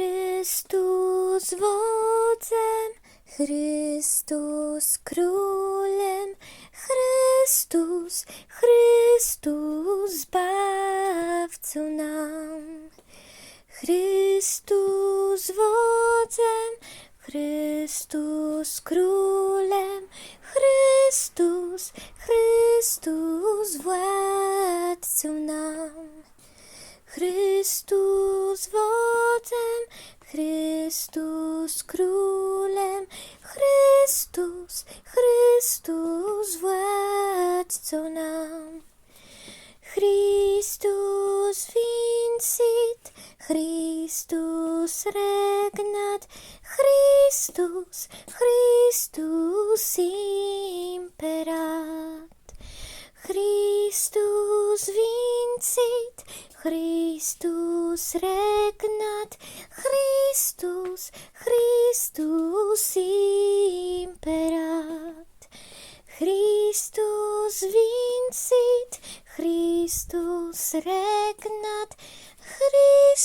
Chrystus wodzem, Chrystus królem, Chrystus, Chrystus zbawcą nam. Chrystus wodzem, Chrystus królem, Chrystus, Chrystus władcą nam. Chrystus wodzem, Chrystus królem, Chrystus, Chrystus władcą nam. Christus vincit, Christus regnat, Christus, Christus imperat. Christus regnat, Christus, Christus imperat. Christus vincit, Christus regnat, Christus